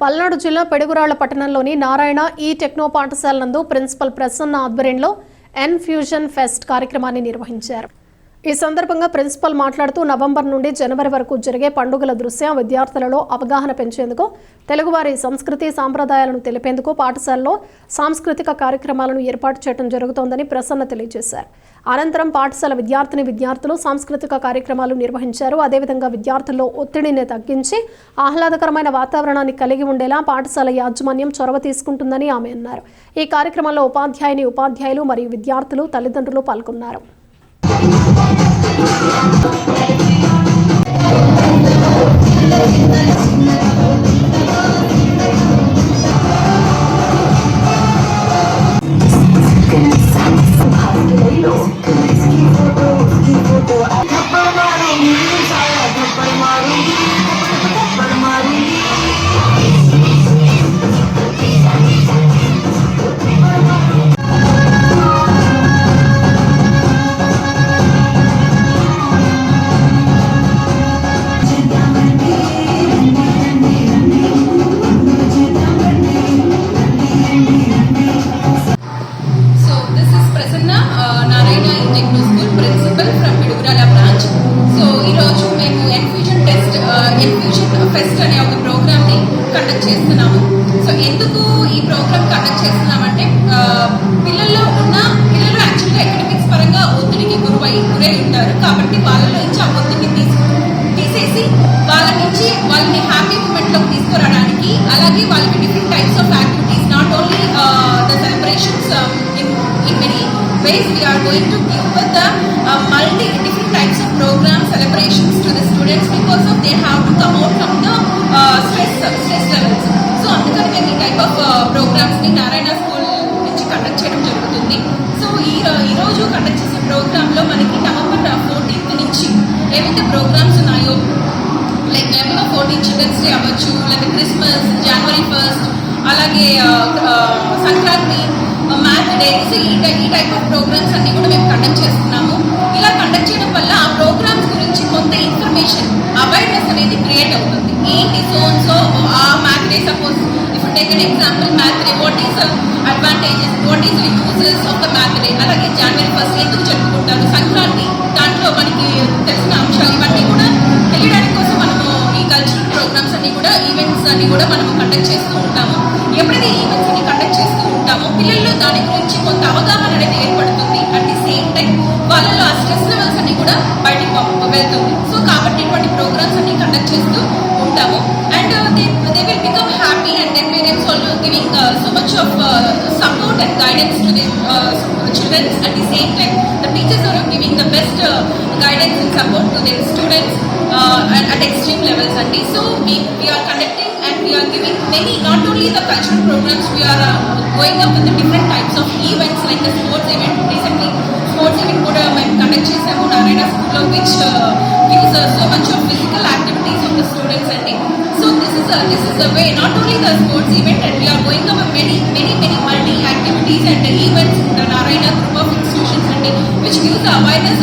పల్నాడు జిల్లా పెడుగురాళ్ళ పట్టణంలోని నారాయణ ఈ టెక్నో పాఠశాల నందు ప్రిన్సిపల్ ప్రసన్న ఆధ్వర్యంలో ఎన్ ఫ్యూజన్ ఫెస్ట్ కార్యక్రమాన్ని నిర్వహించారు. ఈ సందర్భంగా ప్రిన్సిపల్ మాట్లాడుతూ నవంబర్ నుండి జనవరి వరకు జరిగే పండుగల దృశ్యం విద్యార్థులలో అవగాహన పెంచేందుకు తెలుగువారి సంస్కృతి సాంప్రదాయాలను తెలిపేందుకు పాఠశాలలో సాంస్కృతిక కార్యక్రమాలను ఏర్పాటు చేయడం జరుగుతోందని ప్రసన్న తెలియజేశారు. అనంతరం పాఠశాల విద్యార్థిని విద్యార్థులు సాంస్కృతిక కార్యక్రమాలు నిర్వహించారు. అదేవిధంగా విద్యార్థుల్లో ఒత్తిడిని తగ్గించి ఆహ్లాదకరమైన వాతావరణాన్ని కలిగి ఉండేలా పాఠశాల యాజమాన్యం చొరవ తీసుకుంటుందని ఆమె అన్నారు. ఈ కార్యక్రమంలో ఉపాధ్యాయుని ఉపాధ్యాయులు మరియు విద్యార్థులు తల్లిదండ్రులు పాల్గొన్నారు. ఫెస్ట్ అనే ఒక ప్రోగ్రామ్ని కండక్ట్ చేస్తున్నాము. సో ఎందుకు ఈ ప్రోగ్రామ్ కండక్ట్ చేస్తున్నామంటే పిల్లల్లో ఉన్న పిల్లలు యాక్చువల్గా అకాడమిక్స్ పరంగా ఒత్తిడికి గురై గురై ఉంటారు. కాబట్టి వాళ్ళలో నుంచి ఆ ఒత్తిడిని తీసు తీసేసి వాళ్ళ నుంచి వాళ్ళని హ్యాపీ మూమెంట్లోకి తీసుకురావడానికి అలాగే వాళ్ళకి different types of activities not only the celebrations in in many ways we are going to give multi the uh, multi different types of programs celebrations to the students because of they have to come out from the uh, stress so అందుకని మేము ఈ type of ప్రోగ్రామ్స్ని Narayana school నుంచి conduct చేయడం జరుగుతుంది. So ఈ ఈరోజు conduct చేసే ప్రోగ్రాంలో మనకి నవంబర్ ఫోర్టీన్త్ నుంచి ఏవైతే ప్రోగ్రామ్స్ ఉన్నాయో like November fourteen children's day అవ్వచ్చు లేదా క్రిస్మస్ జనవరి ఫస్ట్ అలాగే సంక్రాంతి మ్యాథ్ డేస్ ఈ టై- ఈ టైప్ ఆఫ్ ప్రోగ్రామ్స్ అన్నీ కూడా మేము కండక్ట్ చేస్తున్నాము. ఇన్ఫర్మేషన్ అవేర్నెస్ అనేది క్రియేట్ అవుతుంది. ఏంటి సో సో ఆ math day suppose if take an example math what is advantages what is uses of the math అలాగే జనవరి ఫస్ట్ ఎందుకు జరుపుకుంటారు సంక్రాంతి దాంట్లో మనకి తెలిసిన అంశాలు ఇవన్నీ కూడా తెలియడానికి కోసం మనము ఈ కల్చరల్ ప్రోగ్రామ్స్ అన్ని కూడా ఈవెంట్స్ అన్ని కూడా మనము కండక్ట్ చేస్తూ ఉంటాము. ఎప్పుడైతే ఈవెంట్స్ అన్ని కండక్ట్ చేస్తూ ఉంటామో పిల్లల్లో దాని గురించి కొంత అవగాహన అనేది ఏర్పడుతుంది. అట్ ది సేమ్ టైం వాళ్ళలో ఆ స్ట్రెస్ కూడా బయటికి పంప- వెళ్తుంది సో కాబట్టి ఇటువంటి ప్రోగ్రామ్స్ అన్ని కండక్ట్ చేస్తూ ఉంటాము and they they will become happy and then parents also giving so much of support and guidance to the childrens at the same time the teachers are giving the best guidance and support to their students uh, at, at extreme levels అండి so we, we are conducting and we are giving many not only the cultural programs we are uh, going up with the different types of events like the sports event recently sports event కూడా మేము conduct చేసాము నారాయణ స్కూల్లో which users, uh, so much of physical activities of the students and so this is a this is the way not only the sports event and we are going over many many many multi activities and events in the Narayana group of institutions and which gives the awareness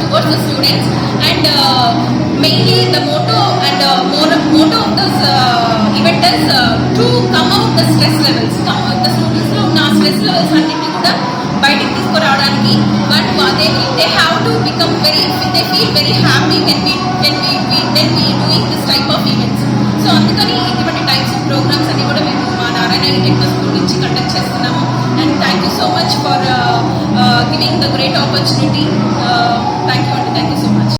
towards the students and uh, mainly the motto and uh, motto of this uh, event is uh, to come out the stress levels. Come out the students now stress levels and బయటికి తీసుకురావడానికి but they they have to become very they feel very happy when we when we when we doing this type of events so అందుకని ఇటువంటి types of programmes అన్ని కూడా మేము మా Narayana Techno School నుంచి conduct చేస్తున్నాము. And thank you so much for giving the great opportunity thank you అండి thank you